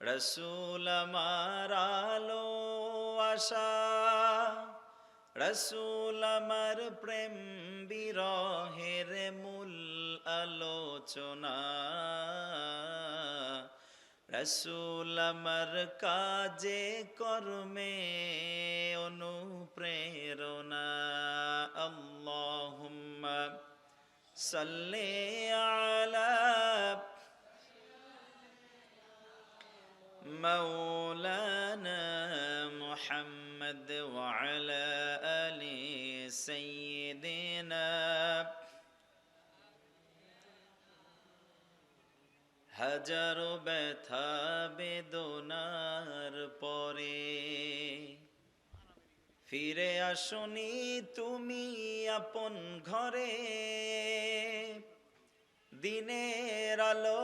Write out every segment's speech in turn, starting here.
রসুল আমার আশা। রসুল আমার প্রেম বিরহের মূল আলোচনা। রসুল আমার কাজে, কর্মে অনুপ্রেরণা। আল্লাহুম্মা সাল্লি আলা مولانا محمد وعلى آل سيدنا হাজার ব্যথা বেদনার পরে ফিরে আসনি তুমি আপন ঘরে দিনের আলো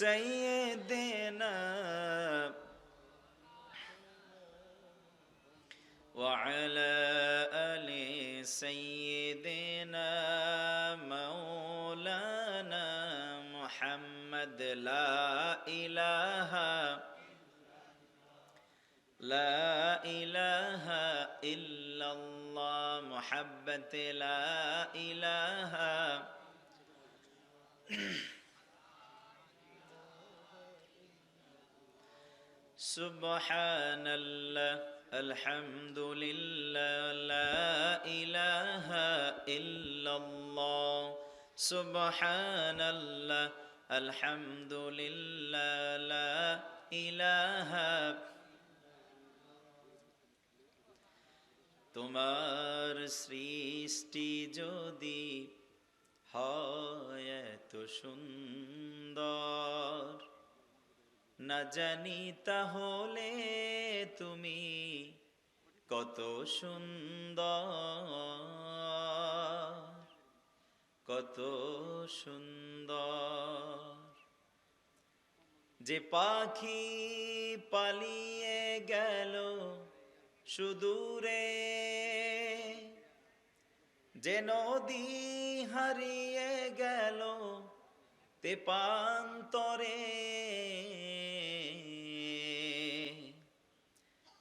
سيدنا وعلى آل سيدنا مولانا محمد لا إله لا إله إلا الله محبة لا إله سبحان الله الحمد لله لا إله إلا الله سبحان الله الحمد لله لا إله তোমার সৃষ্টি যদি হয় এত সুন্দর না জানি তাহলে তুমি কত সুন্দর কত সুন্দর। যে পাখি পালিয়ে গেল সুদূরে, যে নদী হারিয়ে গেল তেপান্তরে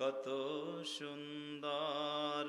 কত সুন্দর